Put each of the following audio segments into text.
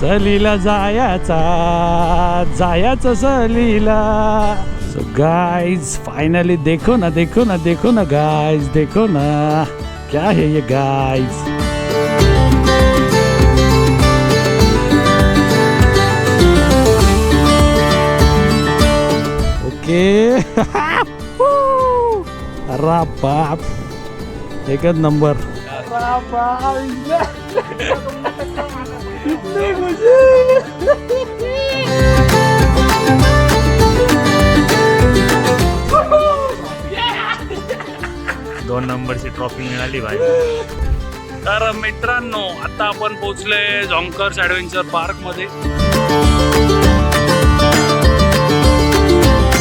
सलीला जायाचा जायाचा सलीला so guys finally देखो ना देखो ना देखो ना गाइस देखो ना. क्या है ये गाइस ओके अरे बाप एकच नंबर दोन नंबरची ट्रॉफी मिळाली भाई. तर मित्रांनो आता आपण पोहोचले झॉंकर्स ॲडव्हेंचर पार्कमध्ये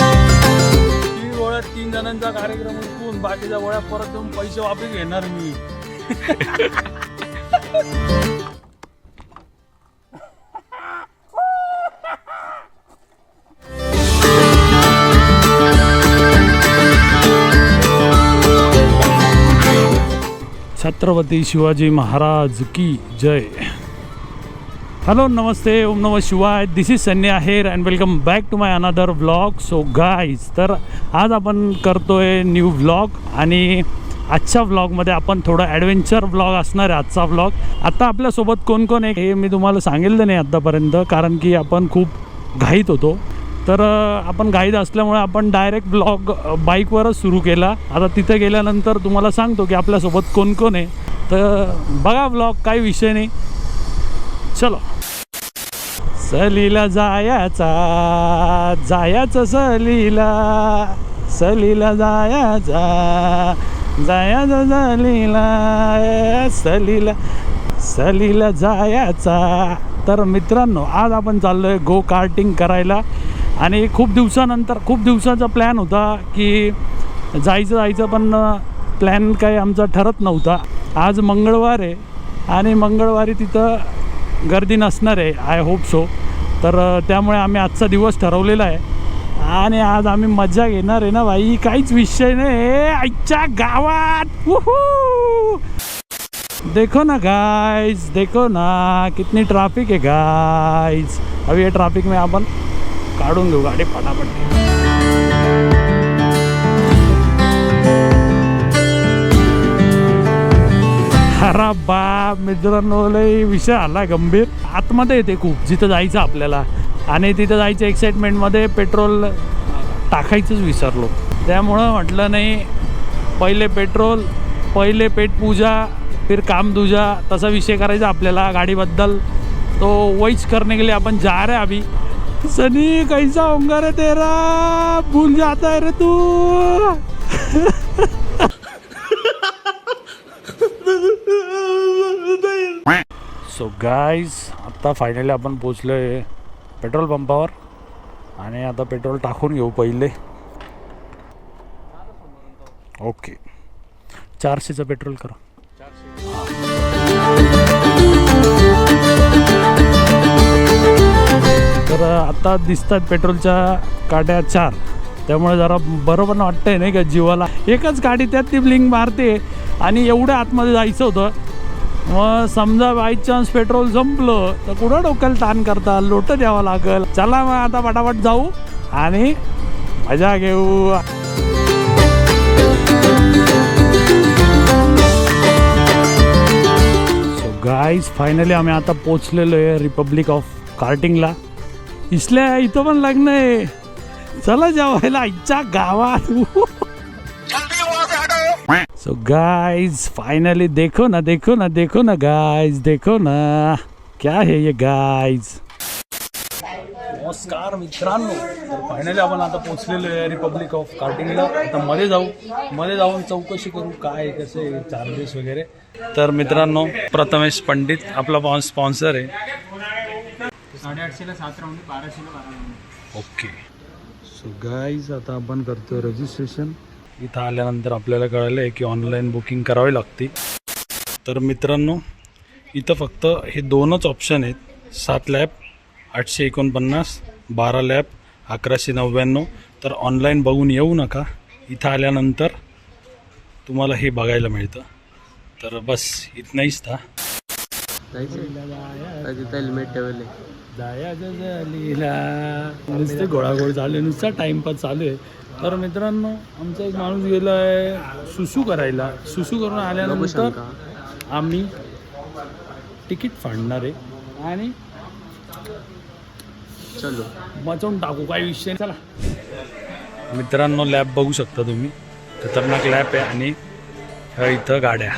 तीन गोळ्यात तीन जणांचा कार्यक्रम उठून बाकीच्या गोळ्या परत जाऊन पैसे वापस घेणार मी. छत्रपती शिवाजी महाराज की जय. हॅलो नमस्ते ओम नम शिवाय. This is Sanya Aher and welcome back to my another vlog so guys तर आज आपण करतोय न्यू व्लॉग आणि आजच्या व्लॉगमध्ये आपण थोडं ॲडव्हेंचर व्लॉग असणार आहे आजचा व्लॉग आता आपल्यासोबत कोण कोण आहे हे मी तुम्हाला सांगितलं नाही आत्तापर्यंत कारण की आपण खूप घाईत होतो. तर आपण गाईड असल्यामुळे आपण डायरेक्ट ब्लॉग बाईकवरच सुरू केला. आता तिथे गेल्यानंतर तुम्हाला सांगतो की आपल्यासोबत कोण कोण आहे. तर बघा ब्लॉग काही विषय नाही. चलो. सलीला जायाचा जायाचं सलीला सलीला जायाचा जायाचा सलीला सलीला सलीला जायाचा. तर मित्रांनो आज आपण चाललो आहे गो कार्टिंग करायला. आणि खूप दिवसानंतर खूप दिवसाचा प्लॅन होता की जायचं जायचं पण प्लॅन काही आमचा ठरत नव्हता. आज मंगळवार आहे आणि मंगळवारी तिथं गर्दी नसणार आहे आय होप सो तर त्यामुळे आम्ही आजचा दिवस ठरवलेला आहे. आणि आज आम्ही मजा घेणार आहे ना बाई काहीच विषय नाही. आईच्या गावात! देखो ना गाइस देखो ना कितनी ट्रैफिक है गाइस अभी ये ट्रैफिक में अपन काढून घेऊ गाडी फटाफट. अरे बाप मित्रांनो लय विषय आला गंभीर. आतमध्ये येते खूप जिथं जायचं आपल्याला. आणि तिथं जायचं एक्साइटमेंटमध्ये पेट्रोल टाकायचंच विसरलो. त्यामुळं म्हटलं नाही पहिले पेट्रोल पहिले पेट पूजा फिर काम दुजा तसा विषय करायचा आपल्याला गाडीबद्दल. तो वैच करणे गेले आपण जा रे हैं अभी. सनी कैसा होगा रे तेरा? भूल जाता है रे तू. सो गाईज आत्ता फायनली आपण पोचलो आहे पेट्रोल पंपावर आणि आता पेट्रोल टाकून घेऊ पहिले. ओके चारशेचं पेट्रोल करा. तर आता दिसतात पेट्रोलच्या काट्या चार. त्यामुळे जरा बरं पण वाटतंय नाही का जीवाला. एकच गाडी त्यात ती ब्लिंग मारते आणि एवढ्या आतमध्ये जायचं होतं. मग समजा बाय चान्स पेट्रोल संपलं तर कुठं डोक्याला ताण करता? लोट द्यावं लागेल. चला मग आता पटापट जाऊ आणि मजा घेऊ. गाईज फायनली आम्ही आता पोचलेलो आहे रिपब्लिक ऑफ कार्टिंगला इसल्या इथं पण लग्न आहे. चला जेवायला आईच्या गावात. सो गाइस फाइनली देखो ना देखो ना देखो ना गाइस देखो ना. क्या है ये गाइस नमस्कार मित्रांनो. तर फायनली आपण आता पोहोचलेलो आहे रिपब्लिक ऑफ कार्टिंगला आता मध्ये जाऊ. मध्ये जाऊन चौकशी करू काय आहे, कसे चार्जेस वगैरे. तर मित्रांनो प्रथमेश पंडित आपला स्पॉन्सर आहे. साडेआठशेला सात राऊंड बाराशेला बारा राऊंड ओके. सो गाईज आता आपण करतो रजिस्ट्रेशन इथं आल्यानंतर आपल्याला कळलं आहे की ऑनलाईन बुकिंग करावी लागते. तर मित्रांनो इथं फक्त हे दोनच ऑप्शन आहेत. सात लॅब आठशे एकोणपन्नास बारा लॅब अकराशे नव्याण्णव. तर ऑनलाईन बघून येऊ नका. इथं आल्यानंतर तुम्हाला हे बघायला मिळतं. तर बस इथनंच था हेल्मेट ठेवले. नुसते गोळागोळ चालू आहे नुसता टाइमपास चालू आहे. तर मित्रांनो आमचा एक माणूस गेला आहे सुसू करायला. सुसू करून आल्यानंतर आम्ही तिकीट फाडणार आहे. आणि चलो. वाचवून टाकू काही विषय. चला. मित्रांनो लॅब बघू शकता तुम्ही. खतरनाक लॅब आहे आणि इथं गाड्या.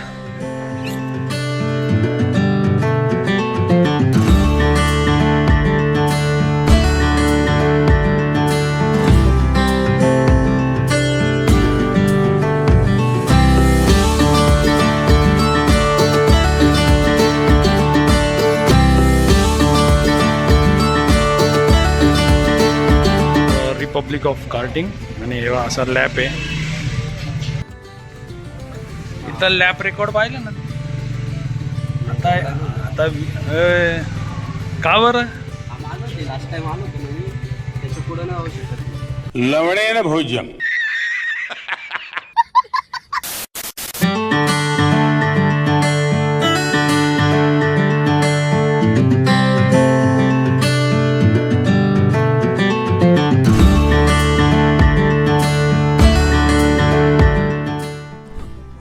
रिपब्लिक ऑफ कार्टिंग आणि हे असा लॅब आहे. इथं लॅब रेकॉर्ड पाहिलं ना? आता आता ए, का बरं? लास्ट टाइम आलो होतो ना मी. त्याच्या पुढे नाही आवश्यक लवणेन भोज्यम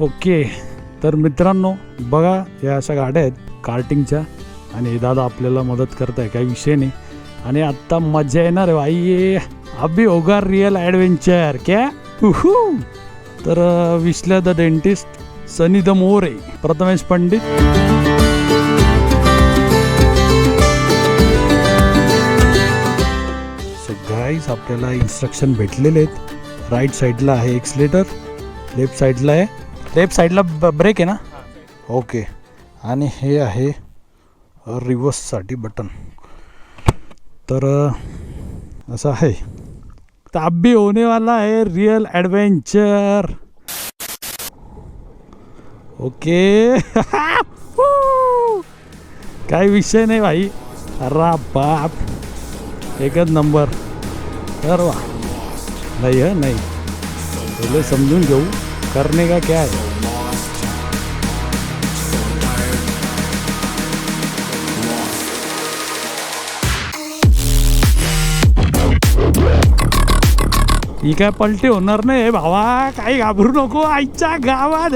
ओके तर मित्रांनो बघा या अशा गाड्या आहेत कार्टिंगच्या आणि दादा आपल्याला मदत करत आहे काही विषय नाही. आणि आत्ता मजा येणार आहे भाई ये अभि होगा रिअल ॲडव्हेंचर क्या? उहू. तर विसल्या द डेंटिस्ट सनी द मोरे प्रथमेश पंडित. सगळ्याच गाईज आपल्याला इन्स्ट्रक्शन भेटलेले आहेत. राईट साईडला आहे एक्सलेटर लेफ्ट साईडला आहे. लेफ्ट साईडला ब्रेक आहे ना? ओके. आणि हे आहे रिवर्ससाठी बटन. तर असं आहे. तर अभी होने वाला है रियल एडवेंचर ओके. काही विषय नाही भाई. अरे बाप. एकच नंबर. तर वा. नाही हं नाही. पहिले समजून घेऊ. करने का क्या है? ही काय पलटे होणार नाही भावा. काही घाबरू नको. आईच्या गावात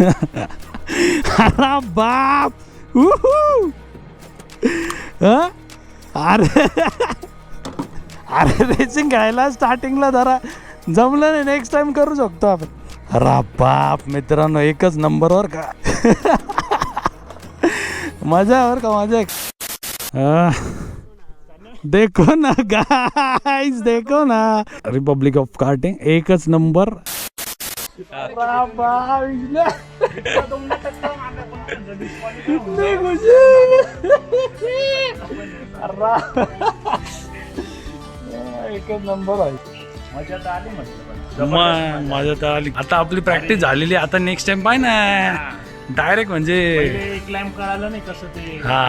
अरे बाप! उहू. अरे अरे रेसिंग खेळायला स्टार्टिंगला जरा जमलं नाही नेक्स्ट टाइम करू शकतो आपण. अरे बाप मित्रांनो एकच नंबरवर का? मजा वर का मजा देखो ना गाइस देखो ना. रिपब्लिक ऑफ कार्टिंग एकच नंबर एकच नंबर आहे मजा तर आली म्हटलं मजा तर आली आता आपली प्रॅक्टिस झालेली. आता नेक्स्ट टाइम पाय ना डायरेक्ट म्हणजे कळालं नाही कसं ते हा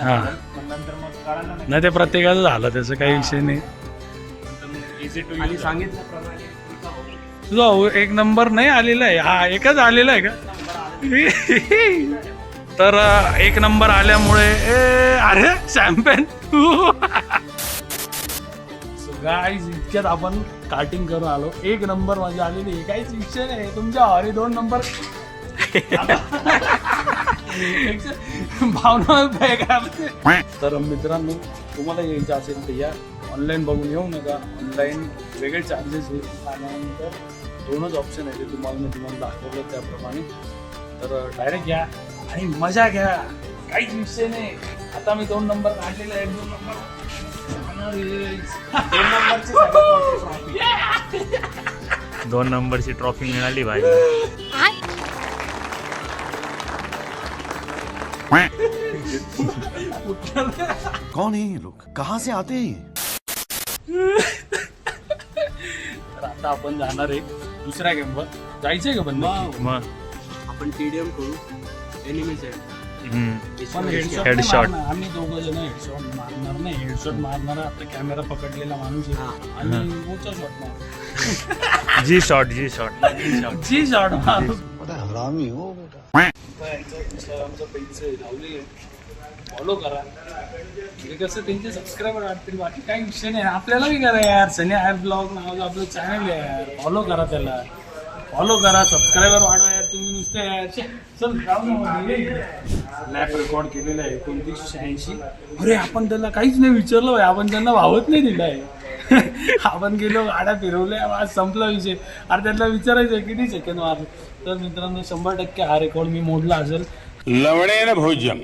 हा पण नंतर मग कळालं नाही ते प्रत्येकाचं झालं त्याचं काही विषय नाही इझी टू आणि सांगितल्याप्रमाणे तुझा एक नंबर नाही आलेला आहे. हा एकच आलेला आहे का? तर एक नंबर आल्यामुळे ए, अरे शॅम्पेन गाईज इतक्यात आपण कार्टिंग करून आलो. एक नंबर माझी आलेली आहे. काहीच विषय नाही. तुमच्या हरी दोन नंबर. भावना तर मित्रांनो तुम्हाला यायचं असेल तर या ऑनलाईन बघून येऊ नका. ऑनलाईन वेगळे चार्जेस आहे आल्यानंतर दोनच ऑप्शन आहे ते तुम्हाला मी तुम्हाला दाखवलं त्याप्रमाणे. तर डायरेक्ट या आणि मजा घ्या. काहीच विषय नाही. आता मी दोन नंबर काढलेले आहे दोन नंबर दोन नंबरची ट्रॉफी मिळाली भाई. कौन है ये लोग? कहाँ से आते हैं ये? तर आता आपण जाणार आहे दुसऱ्या गेमवर जायचंय का पण नक्की? मग आपण टीडीएम करू. एनिमी सेट पण हेडशॉट. आम्ही दोघं जण हेडशॉट मारणार नाही. हेडशॉट मारणार आपला कॅमेरा पकडलेला माणूस हा. आहे आणि मोचा शॉट मार. जी शॉट जी शॉट जी शॉट मारू. बड़ा हरामी हो बेटा. इंस्टाग्रामचं पेज लावलेलं फॉलो करा. म्हणजे कसं त्यांचे सबस्क्रायबर वाटतील बाकी काही विषय नाही. आपल्याला बी करा यार. सनी आय ब्लॉग नावाचं आपलं चॅनल आहे यार. फॉलो करा त्याला. फॉलो करा. सबस्क्रायबर वाढवा यार. तुम्ही नुसते यार. चल लॅप रेकॉर्ड केलेलं आहे. एकोणतीस शहाऐंशी. अरे आपण त्याला काहीच नाही विचारलं आपण त्यांना भावत नाही दिलं आहे. आपण गेलो गाड्या फिरवल्या. आज संपला विषय. अरे त्यांना विचारायचं किती सेकंद मारलं तर मित्रांनो शंभर टक्के हा रेकॉर्ड मी मोडला असेल. लवणेन भोजन.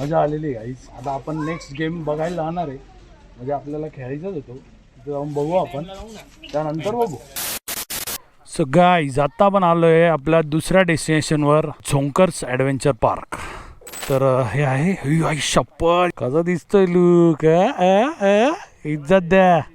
मजा आलेली गाईस. आता आपण नेक्स्ट गेम बघायला जाणार आहे. म्हणजे आपल्याला खेळायचंच होतो तिथे जाऊन बघू आपण. त्यानंतर बघू. सो गाईज आत्ता आपण आहे आपल्या दुसऱ्या डेस्टिनेशनवर झोंकर्स ॲडव्हेंचर पार्क तर हे आहे. हे आई कसं दिसतोय लुक इज्जत द्या.